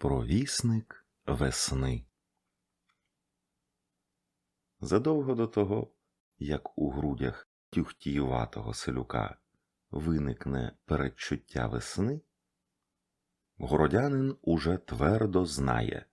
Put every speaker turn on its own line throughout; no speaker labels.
Провісник весни. Задовго до того, як у грудях тюхтіюватого селюка виникне передчуття весни, городянин уже твердо знає,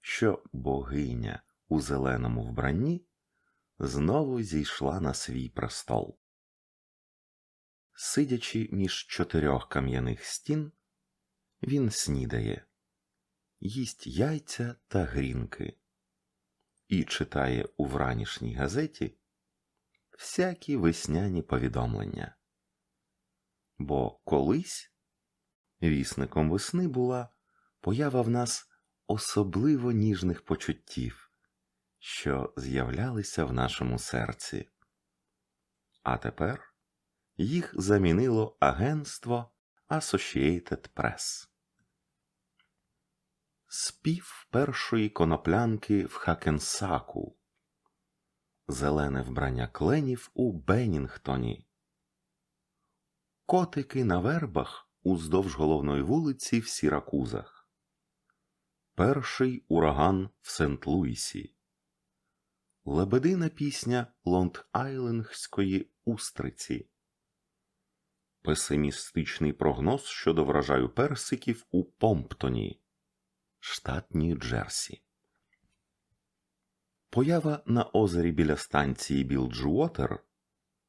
що богиня у зеленому вбранні знову зійшла на свій престол. Сидячи між чотирьох кам'яних стін, він снідає, їсть яйця та грінки і читає у вранішній газеті всякі весняні повідомлення. Бо колись вісником весни була поява в нас особливо ніжних почуттів, що з'являлися в нашому серці. А тепер їх замінило агентство Associated Press. Спів першої коноплянки в Хакенсаку, зелене вбрання кленів у Беннінгтоні, котики на вербах уздовж головної вулиці в Сіракузах, перший ураган в Сент-Луісі, лебедина пісня Лонг-Айлендської устриці, песимістичний прогноз щодо врожаю персиків у Помптоні штат Нью-Джерсі. Поява на озері біля станції Білджуотер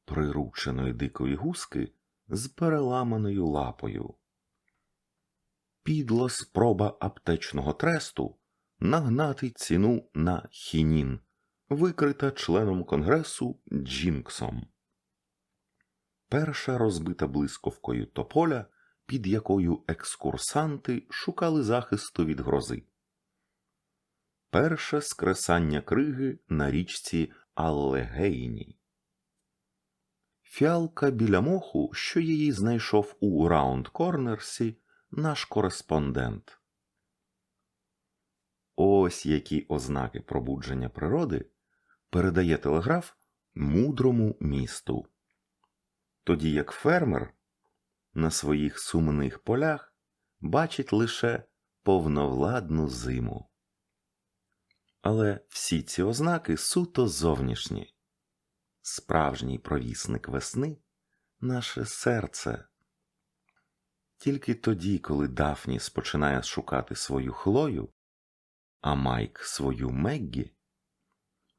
прирученої дикої гуски з переламаною лапою. Підла спроба аптечного тресту нагнати ціну на хінін, викрита членом конгресу Джінксом. Перша розбита блискавкою тополя під якою екскурсанти шукали захисту від грози. Перше скресання криги на річці Аллегейні. Фіалка біля моху, що її знайшов у Раунд Корнерсі, наш кореспондент. Ось які ознаки пробудження природи передає телеграф мудрому місту. Тоді як фермер на своїх сумних полях бачить лише повновладну зиму. Але всі ці ознаки суто зовнішні. Справжній провісник весни наше серце. Тільки тоді, коли Дафніс починає шукати свою хлою, а Майк свою Меггі,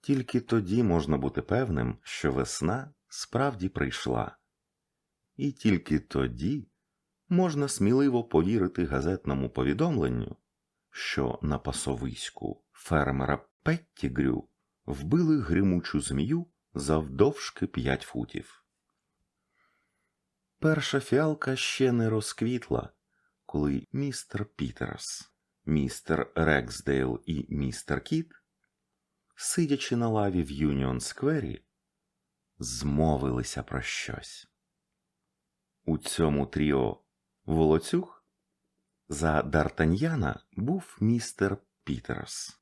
тільки тоді можна бути певним, що весна справді прийшла. І тільки тоді можна сміливо повірити газетному повідомленню, що на пасовиську фермера Петтігрю вбили гримучу змію завдовжки п'ять футів. Перша фіалка ще не розквітла, коли містер Пітерс, містер Рексдейл і містер Кіт, сидячи на лаві в Юніон Сквері, змовилися про щось. У цьому тріо волоцюг за Дартаньяна був містер Пітерс.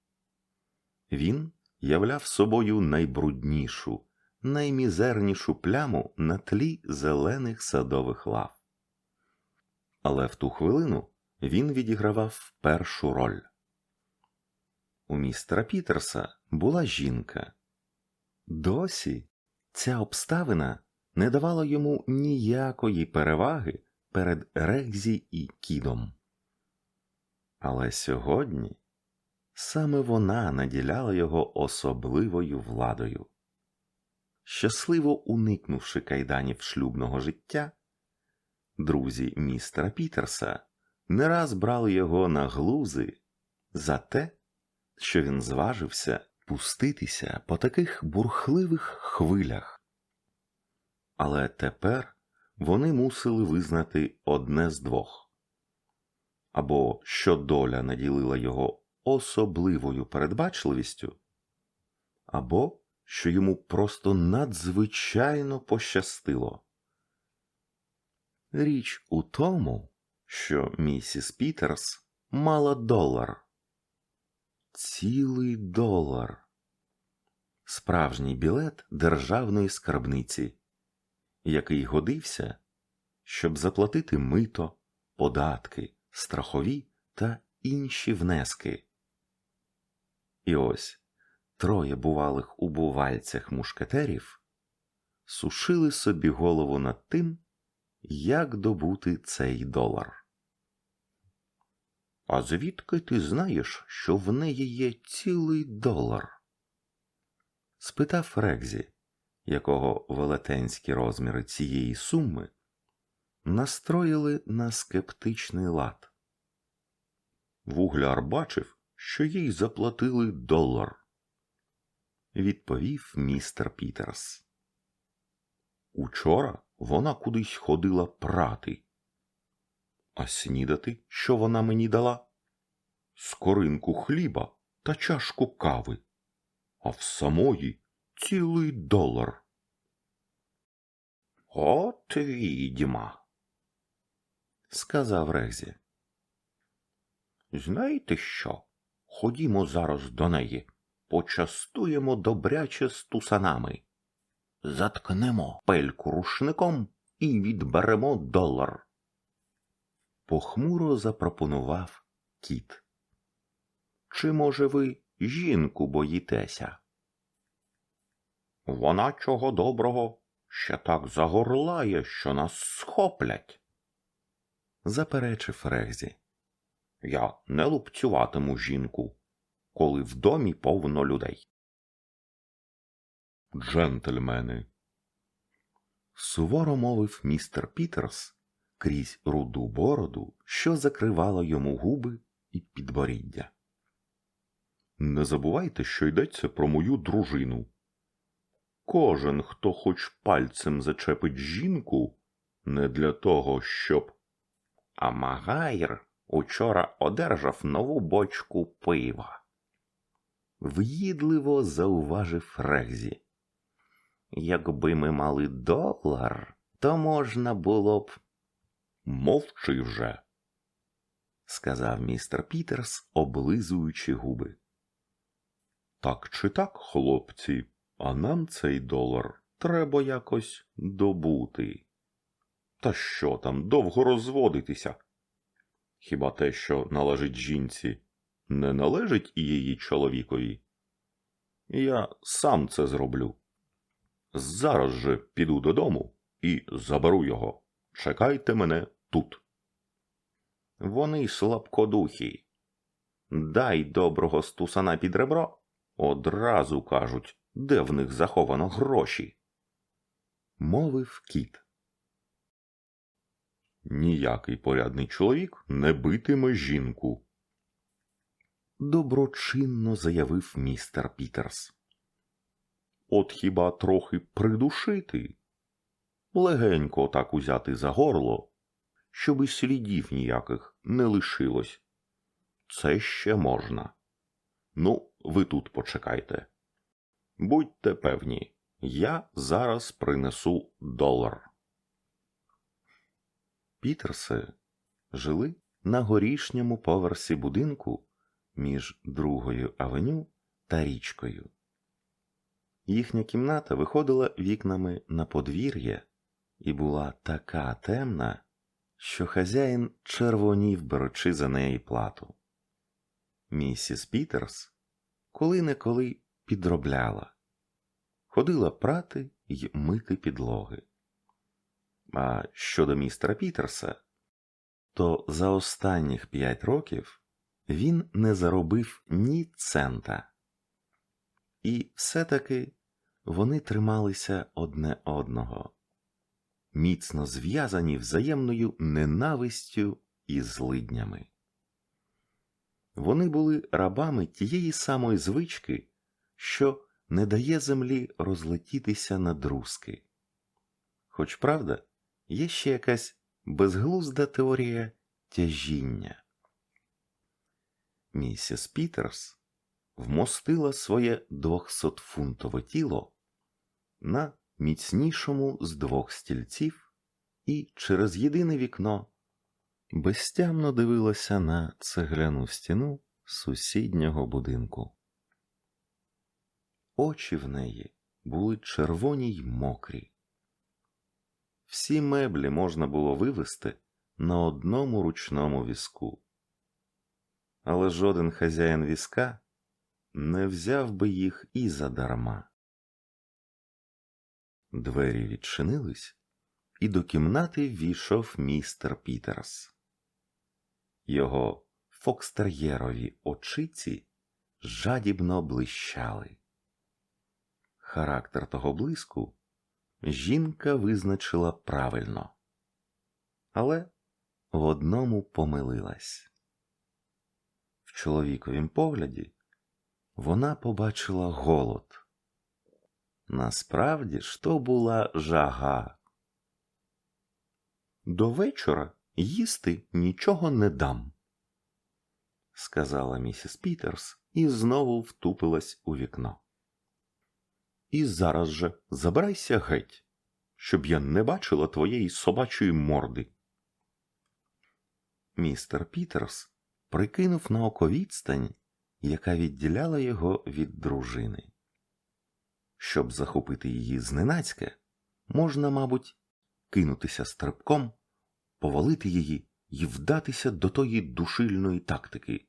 Він являв собою найбруднішу, наймізернішу пляму на тлі зелених садових лав. Але в ту хвилину він відігравав першу роль. У містера Пітерса була жінка. Досі ця обставина не давала йому ніякої переваги перед Рекзі і Кідом. Але сьогодні саме вона наділяла його особливою владою. Щасливо уникнувши кайданів шлюбного життя, друзі містера Пітерса не раз брали його на глузи за те, що він зважився пуститися по таких бурхливих хвилях. Але тепер вони мусили визнати одне з двох або що доля наділила його особливою передбачливістю, або що йому просто надзвичайно пощастило. Річ у тому, що місіс Пітерс мала долар. Цілий долар. Справжній білет державної скарбниці який годився, щоб заплатити мито, податки, страхові та інші внески. І ось троє бувалих у бувальцях мушкетерів сушили собі голову над тим, як добути цей долар. А звідки ти знаєш, що в неї є цілий долар? спитав Рекзі, якого велетенські розміри цієї суми настроїли на скептичний лад. Вугляр бачив, що їй заплатили долар, відповів містер Пітерс. Учора вона кудись ходила прати. А снідати, що вона мені дала? Скоринку хліба та чашку кави, а в самої цілий долар. От відьма, сказав Регзі. Знаєте що? Ходімо зараз до неї, почастуємо добряче з тусанами, заткнемо пельку рушником і відберемо долар. Похмуро запропонував кіт. Чи, може, ви жінку боїтеся? Вона чого доброго ще так загорлає, що нас схоплять, заперечив Регзі. Я не лупцюватиму жінку, коли в домі повно людей. Джентльмени. Суворо мовив містер Пітерс крізь руду бороду, що закривала йому губи і підборіддя. Не забувайте, що йдеться про мою дружину. Кожен, хто хоч пальцем зачепить жінку, не для того, щоб. А Магайр учора одержав нову бочку пива. В'їдливо зауважив Регзі. Якби ми мали долар, то можна було б. Мовчи вже, сказав містер Пітерс, облизуючи губи. Так чи так, хлопці, а нам цей долар треба якось добути. Та що там довго розводитися? Хіба те, що належить жінці, не належить і її чоловікові? Я сам це зроблю. Зараз же піду додому і заберу його. Чекайте мене тут. Вони слабкодухі. Дай доброго стусана під ребро, одразу кажуть, де в них заховано гроші. Мовив кіт. Ніякий порядний чоловік не битиме жінку. Доброчинно заявив містер Пітерс. От хіба трохи придушити? Легенько так узяти за горло, щоб і слідів ніяких не лишилось. Це ще можна. Ну, ви тут почекайте. Будьте певні, я зараз принесу долар. Пітерси жили на горішньому поверсі будинку між другою авеню та річкою. Їхня кімната виходила вікнами на подвір'я і була така темна, що хазяїн червонів, беручи за неї плату. Місіс Пітерс коли неколи підробляла, ходила прати й мити підлоги. А щодо містера Пітерса, то за останніх п'ять років він не заробив ні цента. І все-таки вони трималися одне одного, міцно зв'язані взаємною ненавистю і злиднями. Вони були рабами тієї самої звички, що не дає землі розлетітися на друзки. Хоч правда, є ще якась безглузда теорія тяжіння. Місіс Пітерс вмостила своє двохсотфунтове тіло на міцнішому з двох стільців і через єдине вікно безтямно дивилася на цегляну стіну сусіднього будинку. Очі в неї були червоні й мокрі. Всі меблі можна було вивести на одному ручному візку. але жоден хазяїн візка не взяв би їх і задарма. Двері відчинились, і до кімнати ввійшов містер Пітерс. Його фокстер'єрові очиці жадібно блищали. Характер того блиску жінка визначила правильно, але в одному помилилась. В чоловіковім погляді вона побачила голод. Насправді ж то була жага. До вечора їсти нічого не дам, сказала місіс Пітерс і знову втупилась у вікно. І зараз же забирайся геть, щоб я не бачила твоєї собачої морди. Містер Пітерс прикинув на око відстань, яка відділяла його від дружини. Щоб захопити її зненацька, можна, мабуть, кинутися стрибком, повалити її і вдатися до тої душильної тактики,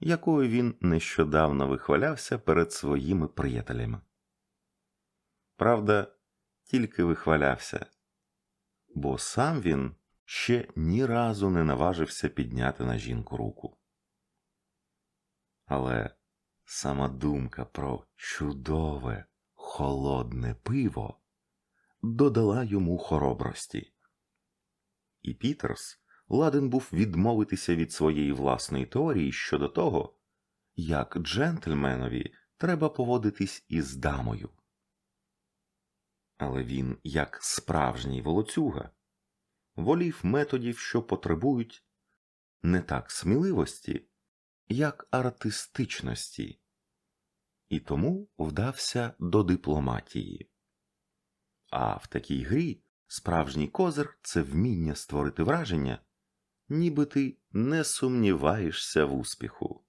якою він нещодавно вихвалявся перед своїми приятелями. Правда, тільки вихвалявся, бо сам він ще ні разу не наважився підняти на жінку руку. Але сама думка про чудове, холодне пиво додала йому хоробрості. І Пітерс ладен був відмовитися від своєї власної теорії щодо того, як джентльменові треба поводитись із дамою. Але він, як справжній волоцюга, волів методів, що потребують не так сміливості, як артистичності, і тому вдався до дипломатії. А в такій грі справжній козир це вміння створити враження, ніби ти не сумніваєшся в успіху.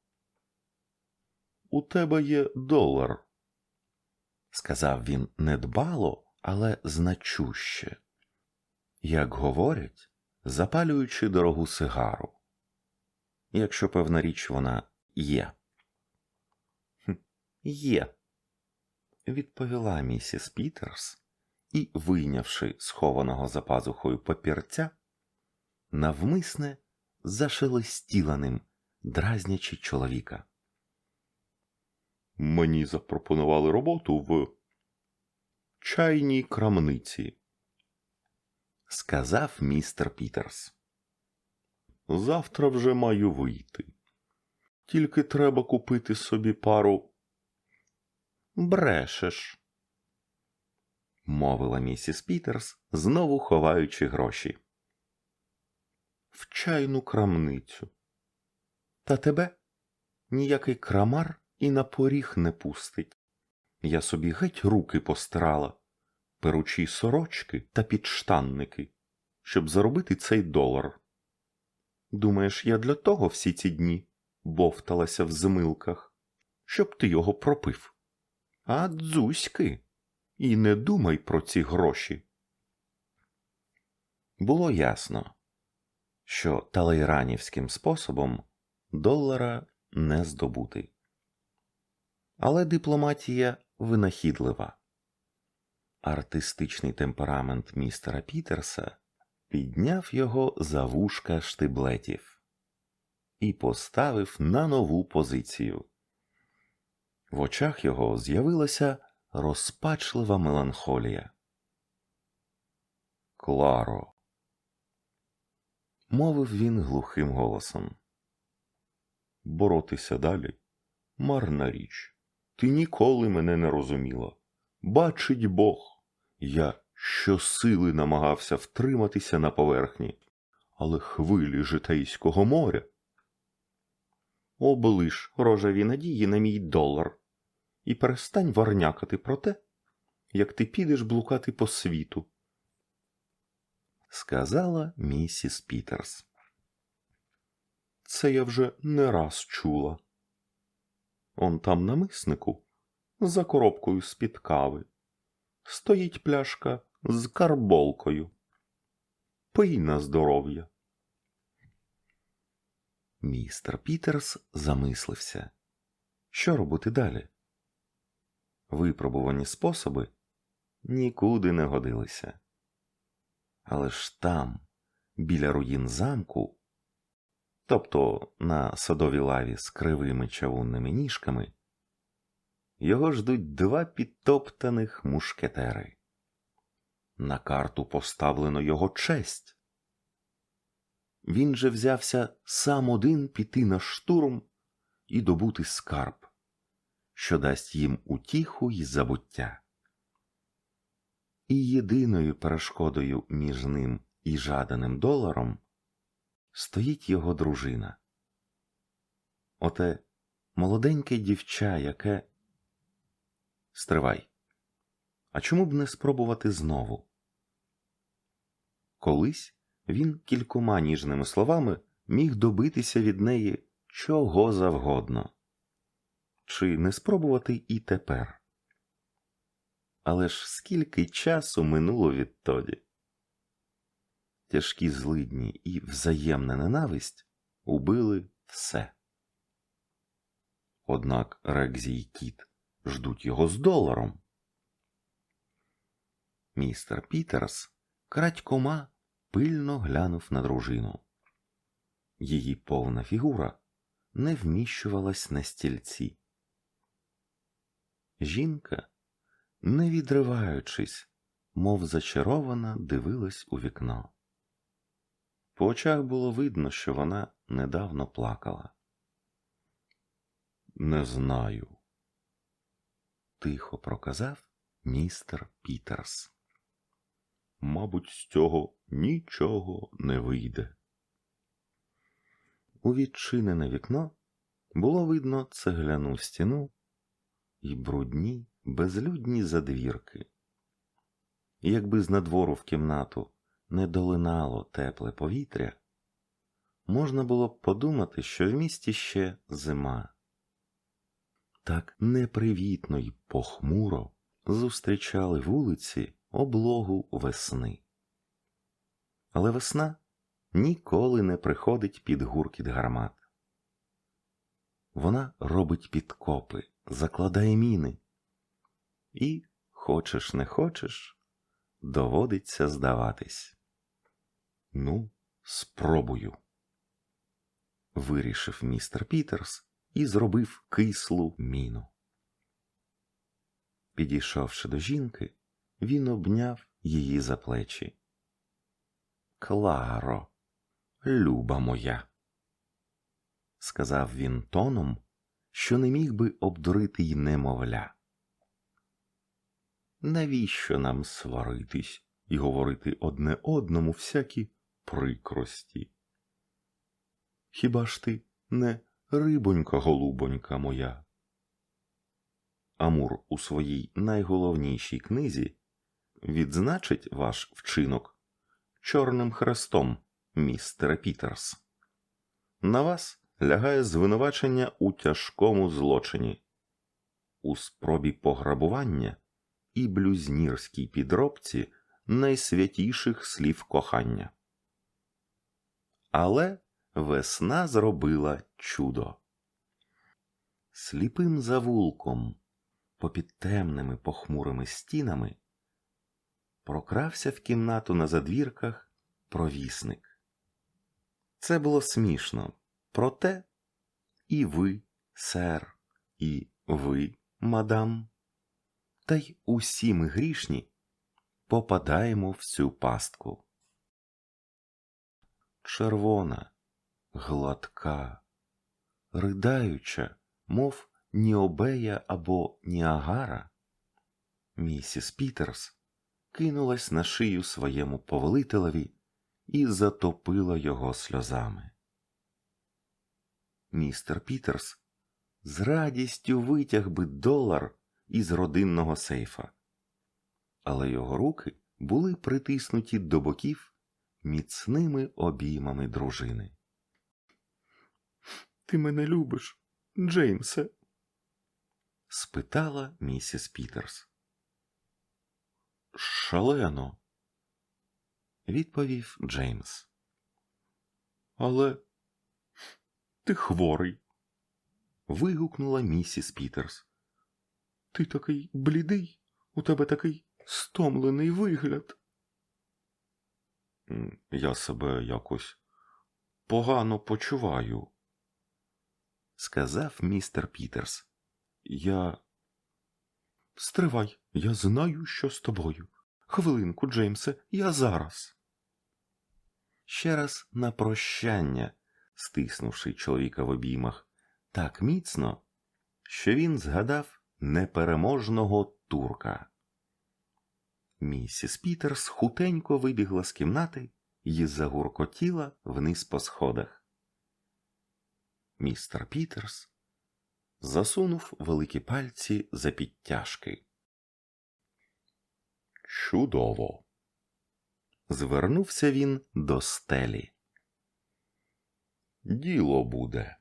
У тебе є долар, сказав він недбало, але значуще, як говорять, запалюючи дорогу сигару, якщо певна річ вона є. «Хм, Є, відповіла місіс Пітерс і, вийнявши схованого за пазухою папірця, навмисне зашелестіла ним, дразнячи чоловіка. Мені запропонували роботу в чайній крамниці, сказав містер Пітерс. Завтра вже маю вийти. Тільки треба купити собі пару. Брешеш, мовила місіс Пітерс, знову ховаючи гроші. В чайну крамницю. Та тебе ніякий крамар і на поріг не пустить. Я собі геть руки постирала, перучі сорочки та підштанники, щоб заробити цей долар. Думаєш, я для того всі ці дні бовталася в змилках, щоб ти його пропив. А дзузьки, і не думай про ці гроші. Було ясно, що талейранівським способом долара не здобути. Але дипломатія винахідлива. Артистичний темперамент містера Пітерса підняв його за вушка штиблетів і поставив на нову позицію. В очах його з'явилася розпачлива меланхолія. Кларо, мовив він глухим голосом. Боротися далі марна річ. Ти ніколи мене не розуміла. Бачить Бог, я щосили намагався втриматися на поверхні, але хвилі житейського моря. Облиш рожеві надії на мій долар і перестань варнякати про те, як ти підеш блукати по світу, сказала місіс Пітерс. Це я вже не раз чула. Он там на миснику, за коробкою з-під кави, стоїть пляшка з карболкою. Пий на здоров'я. Містер Пітерс замислився. Що робити далі? Випробувані способи нікуди не годилися. Але ж там, біля руїн замку, тобто на садовій лаві з кривими чавунними ніжками, його ждуть два підтоптаних мушкетери. На карту поставлено його честь. Він же взявся сам один піти на штурм і добути скарб, що дасть їм утіху й забуття. І єдиною перешкодою між ним і жаданим доларом стоїть його дружина. Оте молоденьке дівча, яке. Стривай. А чому б не спробувати знову? Колись він кількома ніжними словами міг добитися від неї чого завгодно. Чи не спробувати і тепер? Але ж скільки часу минуло відтоді? Тяжкі злидні і взаємна ненависть убили все. Однак Рекзі й кіт ждуть його з доларом. Містер Пітерс крадькома пильно глянув на дружину. Її повна фігура не вміщувалась на стільці. Жінка, не відриваючись, мов зачарована, дивилась у вікно. По очах було видно, що вона недавно плакала. Не знаю, тихо проказав містер Пітерс. Мабуть, з цього нічого не вийде. У відчинене вікно було видно цегляну стіну і брудні, безлюдні задвірки. Якби з надвору в кімнату не долинало тепле повітря, можна було б подумати, що в місті ще зима. Так непривітно й похмуро зустрічали вулиці облогу весни. Але весна ніколи не приходить під гуркіт гармат. Вона робить підкопи, закладає міни. І, хочеш не хочеш, доводиться здаватись. Ну, спробую. Вирішив містер Пітерс і зробив кислу міну. Підійшовши до жінки, він обняв її за плечі. Кларо, люба моя, сказав він тоном, що не міг би обдурити й немовля. Навіщо нам сваритись і говорити одне одному всякі прикрості? Хіба ж ти не рибонька голубонька моя? Амур у своїй найголовнішій книзі відзначить ваш вчинок чорним хрестом, містере Пітерс. На вас лягає звинувачення у тяжкому злочині, у спробі пограбування і блюзнірській підробці найсвятіших слів кохання. Але весна зробила чудо. Сліпим завулком, попід темними похмурими стінами, прокрався в кімнату на задвірках провісник. Це було смішно, проте і ви, сер, і ви, мадам, та й усі ми грішні попадаємо в цю пастку. Червона, гладка, ридаюча, мов Ніобея або Ніагара, місіс Пітерс кинулась на шию своєму повелителеві і затопила його сльозами. Містер Пітерс з радістю витяг би долар із родинного сейфа, але його руки були притиснуті до боків міцними обіймами дружини. Ти мене любиш, Джеймсе? спитала місіс Пітерс. Шалено, відповів Джеймс. Але ти хворий. вигукнула місіс Пітерс. Ти такий блідий, у тебе такий стомлений вигляд. «М, Я себе якось погано почуваю, сказав містер Пітерс. Я. Стривай, я знаю, що з тобою. Хвилинку, Джеймсе, я зараз. Ще раз на прощання, стиснувши чоловіка в обіймах так міцно, що він згадав непереможного турка. Місіс Пітерс хутенько вибігла з кімнати і загуркотіла вниз по сходах. Містер Пітерс засунув великі пальці за підтяжки. Чудово. Звернувся він до стелі. Діло буде.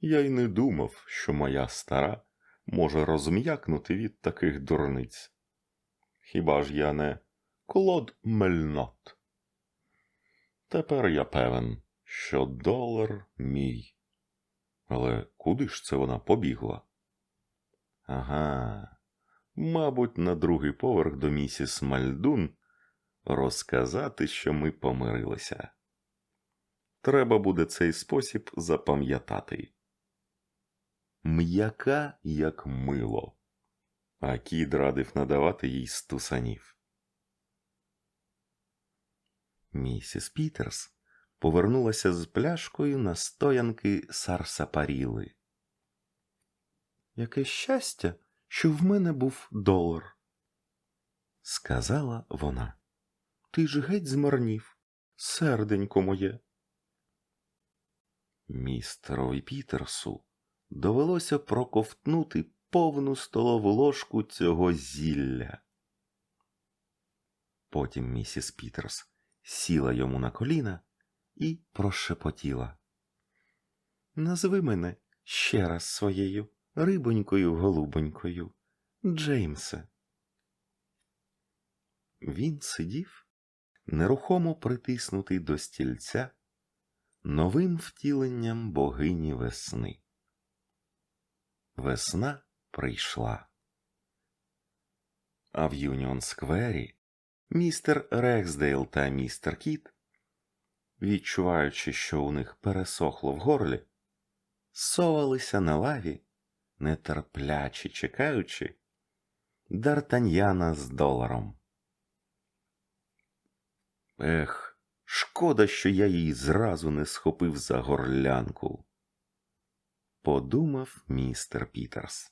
Я й не думав, що моя стара може розм'якнути від таких дурниць. Хіба ж я не Клод Мельнот? Тепер я певен, що долар мій. Але куди ж це вона побігла? Ага, мабуть, на другий поверх до місіс Мальдун розказати, що ми помирилися. Треба буде цей спосіб запам'ятати. М'яка, як мило, а кіт радив надавати їй стусанів. Місіс Пітерс повернулася з пляшкою на стоянки сарсапаріли. Яке щастя, що в мене був долар, сказала вона. Ти ж геть змарнів, серденько моє. Містерові Пітерсу довелося проковтнути повну столову ложку цього зілля. Потім місіс Пітерс сіла йому на коліна і прошепотіла. Назви мене ще раз своєю рибонькою голубонькою, Джеймсе. Він сидів, нерухомо притиснутий до стільця новим втіленням богині весни. Весна прийшла. А в Юніон Сквері містер Рексдейл та містер Кіт, відчуваючи, що у них пересохло в горлі, совалися на лаві, нетерпляче чекаючи Д'Артаньяна з доларом. Ех, шкода, що я її зразу не схопив за горлянку, подумав містер Пітерс.